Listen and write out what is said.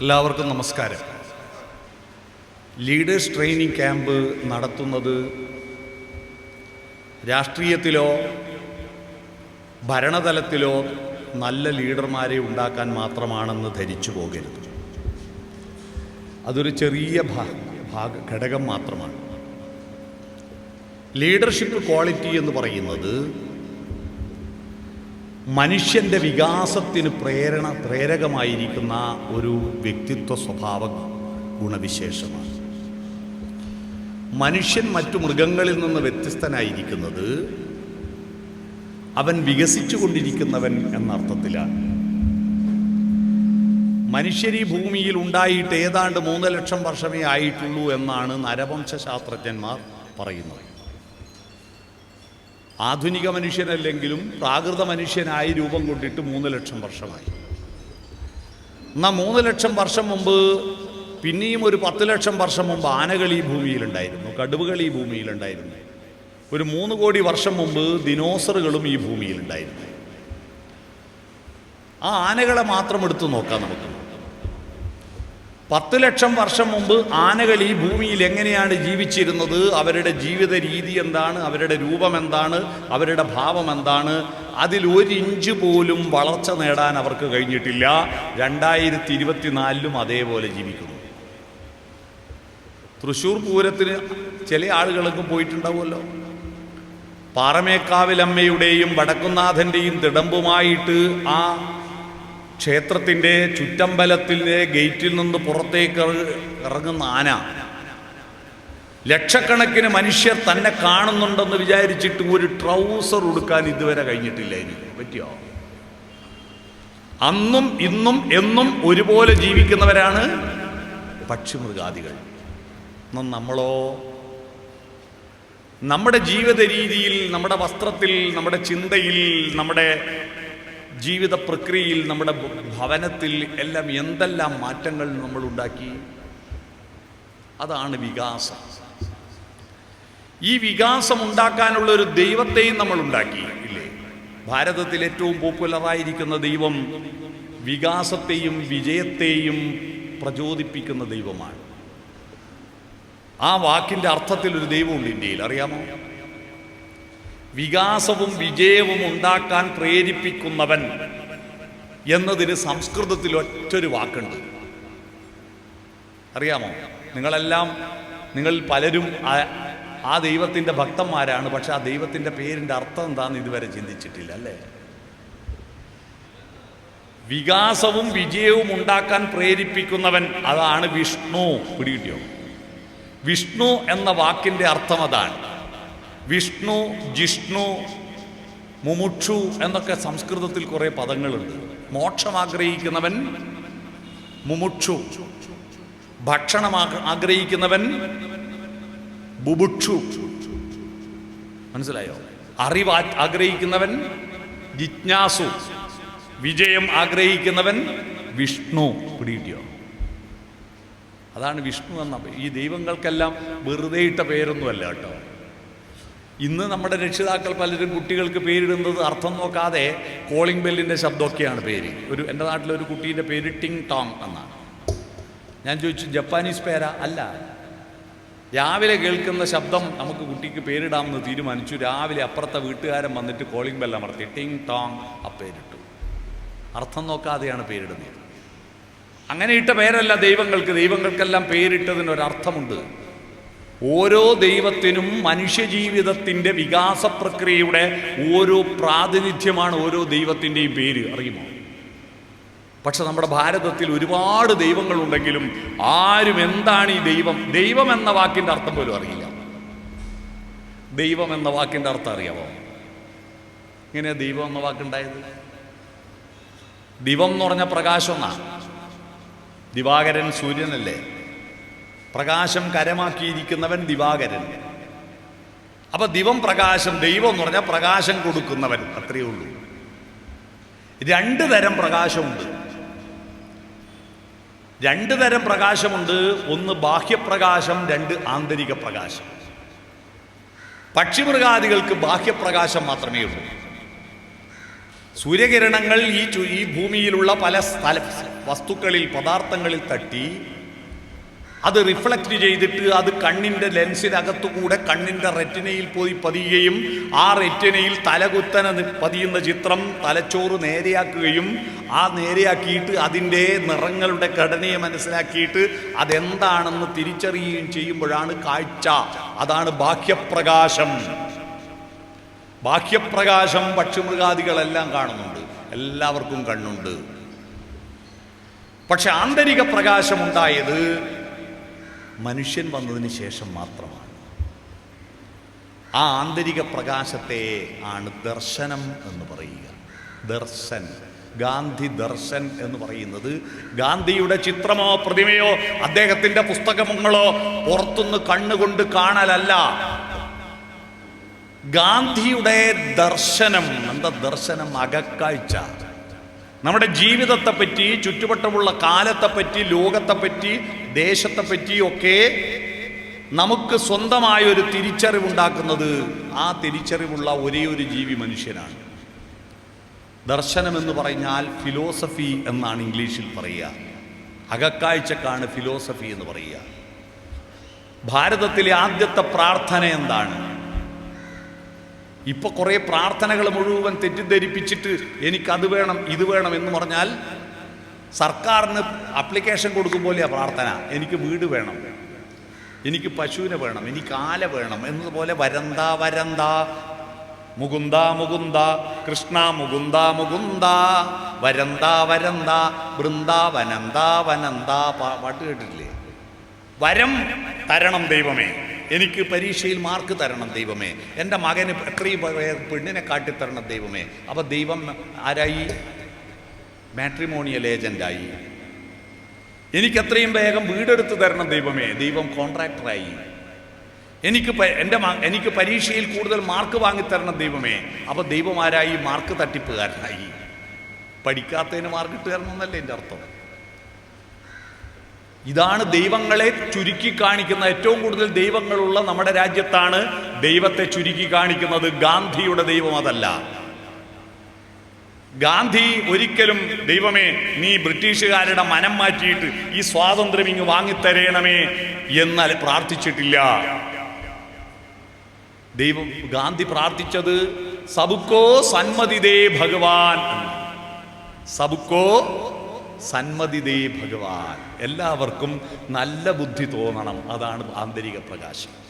എല്ലാവർക്കും നമസ്കാരം. Leaders training camp നടത്തുന്നത് രാഷ്ട്രീയത്തിലോ ഭരണതലത്തിലോ നല്ല ലീഡർമാരെ ഉണ്ടാക്കാൻ മാത്രമാണെന്ന് ധരിച്ചു പോകരുത്. അതൊരു ചെറിയ ഭാഗ ഘടകം മാത്രമാണ്. ലീഡർഷിപ്പ് ക്വാളിറ്റി എന്ന് പറയുന്നത് മനുഷ്യന്റെ വികാസത്തിന് പ്രേരണ പ്രേരകമായിരിക്കുന്ന ഒരു വ്യക്തിത്വ സ്വഭാവ ഗുണവിശേഷമാണ്. മനുഷ്യൻ മറ്റു മൃഗങ്ങളിൽ നിന്ന് വ്യത്യസ്തനായിരിക്കുന്നത് അവൻ വികസിച്ചു കൊണ്ടിരിക്കുന്നവൻ എന്നർത്ഥത്തിലാണ്. മനുഷ്യർ ഈ ഭൂമിയിൽ ഉണ്ടായിട്ട് ഏതാണ്ട് മൂന്ന് ലക്ഷം വർഷമേ ആയിട്ടുള്ളൂ എന്നാണ് നരവംശാസ്ത്രജ്ഞന്മാർ പറയുന്നത്. ആധുനിക മനുഷ്യനല്ലെങ്കിലും പ്രാകൃത മനുഷ്യനായി രൂപം കൊണ്ടിട്ട് മൂന്ന് ലക്ഷം വർഷമായി. എന്നാൽ മൂന്ന് ലക്ഷം വർഷം മുമ്പ് പിന്നെയും ഒരു പത്ത് ലക്ഷം വർഷം മുമ്പ് ആനകൾ ഈ ഭൂമിയിലുണ്ടായിരുന്നു കടുവകൾ ഈ ഭൂമിയിലുണ്ടായിരുന്നു. ഒരു മൂന്ന് കോടി വർഷം മുമ്പ് ദിനോസറുകളും ഈ ഭൂമിയിലുണ്ടായിരുന്നു. ആ ആനകളെ മാത്രം എടുത്തു നോക്കാം നമുക്ക്. പത്ത് ലക്ഷം വർഷം മുമ്പ് ആനകൾ ഈ ഭൂമിയിൽ എങ്ങനെയാണ് ജീവിച്ചിരുന്നത്? അവരുടെ ജീവിത രീതി എന്താണ്? അവരുടെ രൂപം എന്താണ്? അവരുടെ ഭാവം എന്താണ്? അതിൽ ഒരു ഇഞ്ച് പോലും വളർച്ച നേടാൻ അവർക്ക് കഴിഞ്ഞിട്ടില്ല. രണ്ടായിരത്തി ഇരുപത്തിനാലിലും അതേപോലെ ജീവിക്കുന്നു. തൃശ്ശൂർ പൂരത്തിന് ചില ആളുകളൊക്കെ പോയിട്ടുണ്ടാവുമല്ലോ. പാറമേക്കാവിലമ്മയുടെയും വടക്കുന്നാഥന്റെയും തിടമ്പുമായിട്ട് ആ ക്ഷേത്രത്തിന്റെ ചുറ്റമ്പലത്തിലെ ഗേറ്റിൽ നിന്ന് പുറത്തേക്ക് ഇറങ്ങുന്ന ആന. ലക്ഷക്കണക്കിന് മനുഷ്യർ തന്നെ കാണുന്നുണ്ടെന്ന് വിചാരിച്ചിട്ട് ഒരു ട്രൗസർ ഉടുക്കാൻ ഇതുവരെ കഴിഞ്ഞിട്ടില്ല എനിക്ക് പറ്റിയോ? അന്നും ഇന്നും എന്നും ഒരുപോലെ ജീവിക്കുന്നവരാണ് പക്ഷിമൃഗാദികൾ. നമ്മളോ? നമ്മുടെ ജീവിത രീതിയിൽ നമ്മുടെ വസ്ത്രത്തിൽ നമ്മുടെ ചിന്തയിൽ നമ്മുടെ ജീവിത പ്രക്രിയയിൽ നമ്മുടെ ഭവനത്തിൽ എല്ലാം എന്തെല്ലാം മാറ്റങ്ങൾ നമ്മൾ ഉണ്ടാക്കി? അതാണ് വികാസം. ഈ വികാസം ഉണ്ടാക്കാനുള്ള ഒരു ദൈവത്തെയും നമ്മൾ ഉണ്ടാക്കി. ഇല്ലേ? ഭാരതത്തിൽ ഏറ്റവും പോപ്പുലറായിരിക്കുന്ന ദൈവം വികാസത്തെയും വിജയത്തെയും പ്രചോദിപ്പിക്കുന്ന ദൈവമാണ്. ആ വാക്കിന്റെ അർത്ഥത്തിൽ ഒരു ദൈവമുണ്ട് ഇന്ത്യയിൽ. അറിയാമോ? വികാസവും വിജയവും ഉണ്ടാക്കാൻ പ്രേരിപ്പിക്കുന്നവൻ എന്നതിന് സംസ്കൃതത്തിൽ ഒറ്റൊരു വാക്കുണ്ട്. അറിയാമോ? നിങ്ങളെല്ലാം നിങ്ങൾ പലരും ആ- ദൈവത്തിന്റെ ഭക്തന്മാരാണ് പക്ഷെ ആ ദൈവത്തിന്റെ പേരിന്റെ അർത്ഥം എന്താണെന്ന് ഇതുവരെ ചിന്തിച്ചിട്ടില്ല അല്ലേ? വികാസവും വിജയവും ഉണ്ടാക്കാൻ പ്രേരിപ്പിക്കുന്നവൻ അതാണ് വിഷ്ണു. പിടികിട്ടിയോ? വിഷ്ണു എന്ന വാക്കിന്റെ അർത്ഥം അതാണ്. വിഷ്ണു ജിഷ്ണു മുമുക്ഷു എന്നൊക്കെ സംസ്കൃതത്തിൽ കുറേ പദങ്ങളുണ്ട്. മോക്ഷം ആഗ്രഹിക്കുന്നവൻ മുമുക്ഷു. ഭക്ഷണം ആഗ്രഹിക്കുന്നവൻ ബുഭുക്ഷു മനസ്സിലായോ? അറിവ് ആഗ്രഹിക്കുന്നവൻ ജിജ്ഞാസു. വിജയം ആഗ്രഹിക്കുന്നവൻ വിഷ്ണു. പിടികിട്ടിയോ? അതാണ് വിഷ്ണു എന്ന ഈ ദൈവങ്ങൾക്കെല്ലാം വെറുതെ ഇട്ട പേരൊന്നുമല്ല കേട്ടോ. ഇന്ന് നമ്മുടെ രക്ഷിതാക്കൾ പലരും കുട്ടികൾക്ക് പേരിടുന്നത് അർത്ഥം നോക്കാതെ കോളിംഗ് ബെല്ലിന്റെ ശബ്ദമൊക്കെയാണ് പേര്. ഒരു എന്റെ നാട്ടിലൊരു കുട്ടീന്റെ പേര് ടിങ് ടോങ് എന്നാണ്. ഞാൻ ചോദിച്ചു ജപ്പാനീസ് പേരാ? അല്ല. രാവിലെ കേൾക്കുന്ന ശബ്ദം നമുക്ക് കുട്ടിക്ക് പേരിടാമെന്ന് തീരുമാനിച്ചു. രാവിലെ അപ്പുറത്തെ വീട്ടുകാരൻ വന്നിട്ട് കോളിംഗ് ബെല്ല അമർത്തി ടിങ് ടോങ് ആ പേരിട്ടു. അർത്ഥം നോക്കാതെയാണ് പേരിടുന്നത്. അങ്ങനെ ഇട്ട പേരല്ല ദൈവങ്ങൾക്ക്. ദൈവങ്ങൾക്കെല്ലാം പേരിട്ടതിനൊരർത്ഥമുണ്ട്. ഓരോ ദൈവത്തിനും മനുഷ്യജീവിതത്തിന്റെ വികാസ പ്രക്രിയയുടെ ഓരോ പ്രാതിനിധ്യമാണ് ഓരോ ദൈവത്തിന്റെയും പേര്. അറിയുമോ? പക്ഷെ നമ്മുടെ ഭാരതത്തിൽ ഒരുപാട് ദൈവങ്ങളുണ്ടെങ്കിലും ആരും എന്താണ് ഈ ദൈവം? ദൈവം എന്ന വാക്കിന്റെ അർത്ഥം പോലും അറിയില്ല. ദൈവം എന്ന വാക്കിന്റെ അർത്ഥം അറിയാമോ ഇങ്ങനെ ദൈവം എന്ന വാക്കുണ്ടായത്? ദിവം എന്ന് പറഞ്ഞ പ്രകാശം എന്നാ? ദിവാകരൻ സൂര്യനല്ലേ? പ്രകാശം കരമാക്കിയിരിക്കുന്നവൻ ദിവാകരൻ. അപ്പൊ ദിവം പ്രകാശം ദൈവം എന്ന് പറഞ്ഞാൽ പ്രകാശം കൊടുക്കുന്നവൻ അത്രയേ ഉള്ളൂ. രണ്ട് തരം പ്രകാശമുണ്ട്. രണ്ട് തരം പ്രകാശമുണ്ട്. ഒന്ന് ബാഹ്യപ്രകാശം രണ്ട് ആന്തരിക പ്രകാശം പക്ഷിമൃഗാദികൾക്ക് ബാഹ്യപ്രകാശം മാത്രമേ ഉള്ളൂ. സൂര്യകിരണങ്ങൾ ഈ ഈ ഭൂമിയിലുള്ള പല സ്ഥല വസ്തുക്കളിൽ പദാർത്ഥങ്ങളിൽ തട്ടി അത് റിഫ്ലക്റ്റ് ചെയ്തിട്ട് അത് കണ്ണിന്റെ ലെൻസിനകത്തുകൂടെ കണ്ണിന്റെ റെറ്റിനയിൽ പോയി പതിയുകയും ആ റെറ്റിനയിൽ തലകുത്തന പതിയുന്ന ചിത്രം തലച്ചോറ് നേരെയാക്കുകയും ആ നേരെയാക്കിയിട്ട് അതിന്റെ നിറങ്ങളുടെ ഘടനയെ മനസ്സിലാക്കിയിട്ട് അതെന്താണെന്ന് തിരിച്ചറിയുകയും ചെയ്യുമ്പോഴാണ് കാഴ്ച. അതാണ് ബാഹ്യപ്രകാശം. ബാഹ്യപ്രകാശം പക്ഷിമൃഗാദികളെല്ലാം കാണുന്നുണ്ട്. എല്ലാവർക്കും കണ്ണുണ്ട്. പക്ഷെ ആന്തരിക പ്രകാശം ഉണ്ടായത് മനുഷ്യൻ വന്നതിന് ശേഷം മാത്രമാണ്. ആ ആന്തരിക പ്രകാശത്തെ ആണ് ദർശനം എന്ന് പറയുക. ദർശൻ. ഗാന്ധി ദർശൻ എന്ന് പറയുന്നത് ഗാന്ധിയുടെ ചിത്രമോ പ്രതിമയോ അദ്ദേഹത്തിന്റെ പുസ്തകങ്ങളോ പുറത്തുനിന്ന് കണ്ണുകൊണ്ട് കാണലല്ല. ഗാന്ധിയുടെ ദർശനം എന്താ ദർശനം? അകക്കാഴ്ച. നമ്മുടെ ജീവിതത്തെപ്പറ്റി ചുറ്റുവട്ടമുള്ള കാലത്തെപ്പറ്റി ലോകത്തെപ്പറ്റി ദേശത്തെപ്പറ്റി പറ്റിയൊക്കെ നമുക്ക് സ്വന്തമായ ഒരു തിരിച്ചറിവുണ്ടാക്കുന്നത് ആ തിരിച്ചറിവുള്ള ഒരേ ഒരു ജീവി മനുഷ്യനാണ്. ദർശനം എന്ന് പറഞ്ഞാൽ ഫിലോസഫി എന്നാണ് ഇംഗ്ലീഷിൽ പറയുക. അകക്കാഴ്ചക്കാണ് ഫിലോസഫി എന്ന് പറയുക. ഭാരതത്തിലെ ആദ്യത്തെ പ്രാർത്ഥന എന്താണ്? ഇപ്പൊ കുറേ പ്രാർത്ഥനകൾ മുഴുവൻ തെറ്റിദ്ധരിപ്പിച്ചിട്ട് എനിക്കത് വേണം ഇത് വേണം എന്ന് പറഞ്ഞാൽ സർക്കാരിന് അപ്ലിക്കേഷൻ കൊടുക്കും പോലെയാ പ്രാർത്ഥന. എനിക്ക് വീട് വേണം. എനിക്ക് പശുവിനെ വേണം. എനിക്ക് ആല വേണം. എന്നതുപോലെ വരന്ത വരന്ത മുകുന്ദ മുകുന്ദ കൃഷ്ണ മുകുന്ദ മുകുന്ദ വരന്ത വരന്ത വൃന്ദാവനന്ത വനന്ത പാട്ട് കേട്ടിട്ടില്ലേ? വരം തരണം ദൈവമേ. എനിക്ക് പരീക്ഷയിൽ മാർക്ക് തരണം ദൈവമേ. എന്റെ മകന് എത്രയും പെണ്ണിനെ കാട്ടിത്തരണം ദൈവമേ. അപ്പോൾ ദൈവം ആരായി? മാട്രിമോണിയൽ ഏജന്റായി എനിക്ക് എത്രയും വേഗം വീടെടുത്ത് തരണം ദൈവമേ. ദൈവം കോൺട്രാക്ടറായി എനിക്ക് എന്റെ എനിക്ക് പരീക്ഷയിൽ കൂടുതൽ മാർക്ക് വാങ്ങിത്തരണം ദൈവമേ. അപ്പോൾ ദൈവമാരായി മാർക്ക് തട്ടിപ്പുകാരനായി. പഠിക്കാത്തതിന് മാർക്ക് തരണം എന്നല്ലേ എന്റെ അർത്ഥം? ഇതാണ് ദൈവങ്ങളെ ചുരുക്കി കാണിക്കുന്ന ഏറ്റവും കൂടുതൽ ദൈവങ്ങളുള്ള നമ്മുടെ രാജ്യത്താണ് ദൈവത്തെ ചുരുക്കി കാണിക്കുന്നത് ഗാന്ധിയുടെ ദൈവം അതല്ല. ഗാന്ധി ഒരിക്കലും ദൈവമേ നീ ബ്രിട്ടീഷുകാരുടെ മനം മാറ്റിയിട്ട് ഈ സ്വാതന്ത്ര്യം ഇങ്ങ് വാങ്ങിത്തരേണമേ എന്നാൽ പ്രാർത്ഥിച്ചിട്ടില്ല. ദൈവം ഗാന്ധി പ്രാർത്ഥിച്ചത് സബുക്കോ സന്മതിദേ ഭഗവാൻ. സബുക്കോ സന്മതിദേ ഭഗവാൻ. എല്ലാവർക്കും നല്ല ബുദ്ധി തോന്നണം. അതാണ് ആന്തരിക പ്രകാശം.